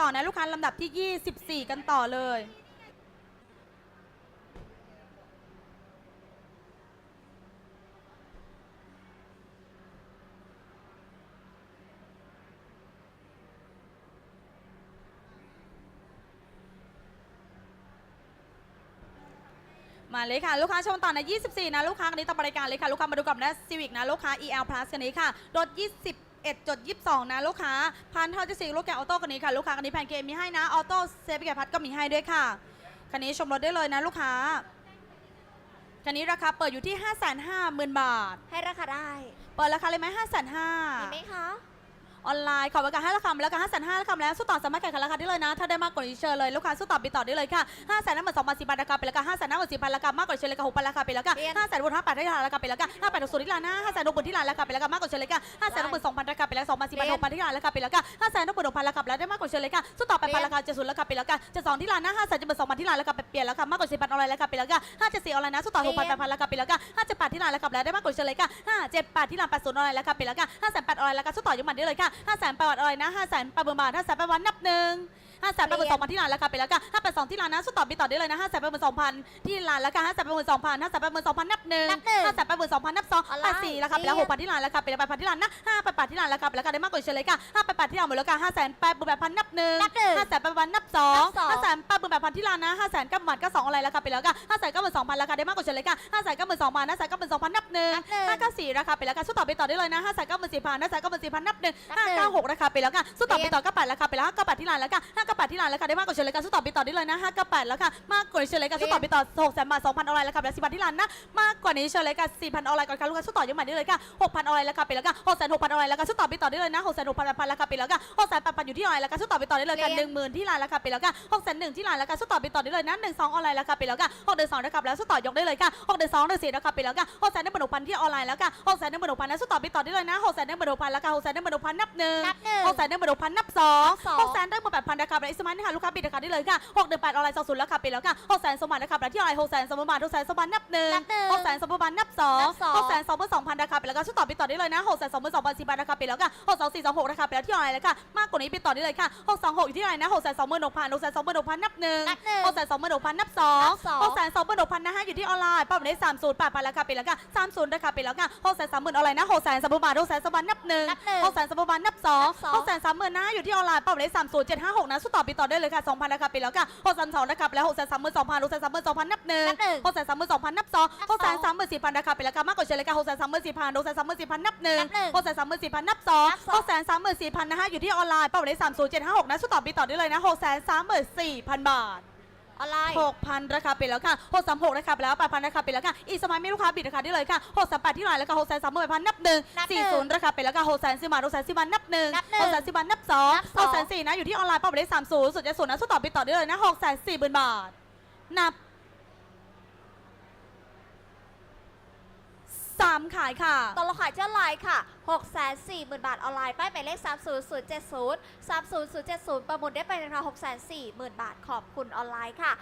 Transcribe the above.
ต่อนะลูกค้าลำดับที่ 24 กันต่อเลย มาเลยค่ะ ลูกค้าชมต่อใน24 นะ ลูกค้าคันนี้ต่อบริการเลยค่ะ ลูกค้ามาดูกับนะ Civic นะ ลูกค้า EL Plus คันนี้ค่ะรถ 21.22 นะลูกค้าพันเท่าจะสี่ลูกแกะออโต้คันนี้ค่ะลูกค้าคันนี้แพนเกมมีให้นะออโต้เซฟแกะพัดก็มีให้ด้วยค่ะคันนี้ชมรถได้เลยนะลูกค้าคันนี้ราคาเปิดอยู่ที่ 550,000 บาท ให้ราคาได้ เปิดราคาเลยไหมมีไหม550,000คะ ออนไลน์ขอประกาศให้ราคามาแล้วกัน5 5 0 0 0ราคาแล้วสู้ต่อสามารถแข่งขันราคาได้เลยนะ ถ้าได้มากกว่านี้เชิญเลยลูกค้าสู้ต่อไปต่อได้เลยค่ะ5 5 0 0 0 0นั่นหมายสองพันสี่พันราคาไปแล้วกัน5 5 0 0 0 0นั่นหมายสี่พันราคามากกว่าเชิญเลยค่ะหกพันราคาไปแล้วกันเปลี่ยน5 0 0 0 0บนห้าแปดที่ร้านราคาไปแล้วกัน5 8 6 0ที่ร้านนะ5 0 0 0 0 0บนที่ร้านราคาไปแล้วกันมากกว่าเชิญเลยค่ะ5 0 0 0 0 0บนสองพันราคาไปแล้วสองพันสี่พันหกพันที่ร้านราคาไปแล้วกัน5 0 0 0 0 0บนหกพันราคาแล้วได้มากกว่าเชิญเลยค่ะสู้ต่อไปพันราคาเจ็ดศูนย์ราคาไปแล้วกันเจ็ดสองที่ร้านนะ5 0 0 0 0 0บนสองพันที่ร้านราคาไปเปลี่ยนแล้วค่ะมากกว่าสี่พันออนไลน์ราคาไปแล้วกัน5 7 4ออนไลน์นะสู้ต่อหกพันแปดพันราคาไปแล้วกัน5 7 8ที่ร้านราคาไปแล้วได้มากกว่าเชิญเลยค่ะ5 7 8ที่ร้านแปดศูนย์ออนไลน์ราคาไปแล้วกัน5 8 0ออนไลน์ราคาสู้ต่อยังมันได้เลยค่ะห้าแสนประวัติอะไรนะห้าแสนประวัติบาทห้าแสนประวัตินับหนึ่ง ห้าแสนแปดหมื่นสองพันที่ร้านราคาไปแล้วกันห้าแปดสองที่ร้านนะสู้ต่อปีต่อได้เลยนะห้าแสนแปดหมื่นสองพันที่ร้านราคาห้าแสนแปดหมื่นสองพันห้าแสนแปดหมื่นสองพันนับหนึ่งนับหนึ่ง ห้าแสนแปดหมื่นสองพันนับสองออนไลแปน์ดสี่ราคาไปแล้วเรีหยนกพันที่ร้านราคาไปแล้วแปดพันที่ร้านนะห้าแปดแปดที่ร้านราคาไปแล้วกันได้มากกว่าเฉลยกันห้าแปดแปดที่ร้านหมดแล้วกันห้าแสนแปดหมื่นแปดพันนับหนึ่งนับหนึ่งห้าแสนแปดพันนับสองนับสอง ห้าแสนแปดหมื่นแปดพันที่ร้านนะห้าแสนเก้าหมื่นเก้าสองอะไรราคาไปแล้วกันห้าแสนเก้าหมื่นสองพันราคาได้มากกว่าเฉลยกันห้าแสนเก้าหมื่นสองพันห้าแสนเก้าหมื่นสองพันนับหนึ่ง นับหนึ่ง ห้าเก้าสี่ราคาไปแล้วกันสู้ต่อไปต่อได้เลยนะห้าแสนเก้าหมื่นสี่พันห้าแสนเก้าหมื่นสี่พันนับหนึ่งนับห้าหนึ่งเก้าหกราคาไปแล้วกันสู้ต่อไปเรียนต่อเก้าแปดราคาไปแล้วห้าเก้าแปดที่ร้านแล้วกันห้าเก้าแปดที่ร้านราคาได้มากกว่าเฉลยกันสู้ต่อไปต่อได้เลยนะห้าเก้าแปดแล้วค่ะมากกว่านี้เฉลยกันสู้ต่อไปต่อหกแสนบาทสองพันออนไลน์ราคาไปแล้วสิบบาทที่ร้านนะมากกว่านี้เฉลยกันสี่พันออนไลน์ก่อนค่ะลูกค้าสู้ต่อยังใหม่ได้เลยค่ะหกพันออนไลน์ราคาไปแล้วกันหกแสนหกพันออนไลน์ราคาสู้ต่อไปต่อได้เลยนะหกแสนหกพันแปดพันราคาไปแล้วกันหกแสนแปดพันอยู่ที่ออนไลน์ราคาสู้ต่อไปต่อได้เลยกันเรีหยนนึ่งหมื่นที่ร้านราคาไปแล้วกันหกแสนหนึ่งที่ร้านราคาสู้ต่อไปต่อได้เลยนะหนึ่งสองออนไลน์ราคาไปแล้วกันหกเดือนสองราคาไปแล้วสู้ต่อยกได้เลยค่ะหกเดือนสองเดือนสี่ราคาไปแล้วกันหกแสนหนึ่งหมื่นหกพันที่ออนไลน์แล้วกันหกแสนหนึ่งหมื่นหกพันนะสู้ต่อไปต่อได้เลยนะหกแสนหนึ่งหมื่นหกพันราคาหกแสนหนึ่งหมื่นหกพันนับหนึ่งนับหนึ่งหกแสนหนึ่งหมื่นหกพันนับสองนับสองหกแสนหนึ่งหมื่นแปดพันราคาไปแล้วอิสมานี่ค่ะลูกค้าปิดราคาได้เลยค่ะหกเดือนแปดออนไลน์สองศูนย์ราคาไปแล้วค่ะหกแสนสมบัติราคาไปแล้วที่ออนไลน์หกแสนสมบัติหกแสนสมบัตินับหนึ่งนับหนึ่งหกแสนสมบัตินับสองนับสองหกแสนสองหมื่นสองพันราคาไปแล้วก็สู้ต่อไปต่อได้เลยนะหกแสนสองหมื่นสองพันสี่พันราคาไปแล้วค่ะหกสองสี่สองหกราคาไปแล้วที่ออนไลน์เลยค่ะมากกว่านี้ไปต่อได้เลยค่ะหกสองหกอยู่ที่ออนไลน์นะหกแสนสองหมื่นหกพันหกแสนสองหมื่นหกพันนับหนึ่งนับหนึ่งหกแสนสองหมื่นหกพันนับสองนับสองหกแสนสองหมื่นหกพันนะฮะอยู่ที่ออนไลน์เป้าหมายได้สามศูนย์แปดพันราคาไปแล้วค่ะสามศูนย์ราคาไปแล้วค่ะหกแสนสามหมื่นออนไลน์นะหกแสนสามหมื่นบาทหกแสนสามพันนับหนึ่งนับหนึ่งหกแสนสามหมื่นบาทนับสองนับสองหกแสนสามหมื่นนะอยู่ที่ออนไลน์เป้าหมายได้สามศูนย์เจ็ดห้าหกนะสู้ต่อไปต่อได้เลยค่ะสองพันราคาไปแล้วค่ะหกแสนสองราคาไปแล้วหกแสนสามหมื่นสองพันหกแสนสามหมื่นสองพันนับหนึ่งนับหนึ่งหกแสนสามหมื่นสองพันนับสองนับหกแสนสองสามหมื่นสี่พันราคาไปแล้วค่ะมากกว่าเฉลี่ยค่ะหกแสนสามหมื่นสี่พันหกแสนสามหมื่นสี่พันนับหนึ่ง นับหนึ่ง หกแสนสามหมื่นสี่พันนับสองนับสอง หกแสนสามหมื่นสี่พันนะคะอยู่ที่ออนไลน์เป้าหมายได้สามศูนย์เจ็ดห้าหกนะสู้ต่อไปต่อได้เลยนะหกแสนสามหมื่นสี่พันบาท ออนไลน์หกพันราคาไปแล้วค่ะหกสามหกราคาไปแล้วแปดพันราคาไปแล้วค่ะ อีสมัยไม่ลูกค้าบิดราคาได้เลยค่ะหกสามแปดที่ร้านแล้วค่ะหกแสนสามหมื่นพันนับหนึ่งนับหนึ่สี่งศูนย์ราคาไปแล้วค่ะหกแสนสิบบาทหกแสนสิบบาทนับหนึ่งนับหนึ่งหกแสนสิบบาทนับสองนับสหองกแสนสี่นะอยู่ที่ออนไลน์เป้าหมายได้สามศูนย์สุดจะศูนย์นะสู้ต่อไปต่อได้เลยนะหกแสนสี่หมื่นบาท นับ สามขายค่ะ ตกลงขายเจ้าไลน์ค่ะ 6 4 0 0 0 0 บาทออนไลน์ ป้ายหมายเลข 30070 30070 ประมูลได้ไปในราคา6 4 0 0 0 0 บาท ขอบคุณออนไลน์ค่ะ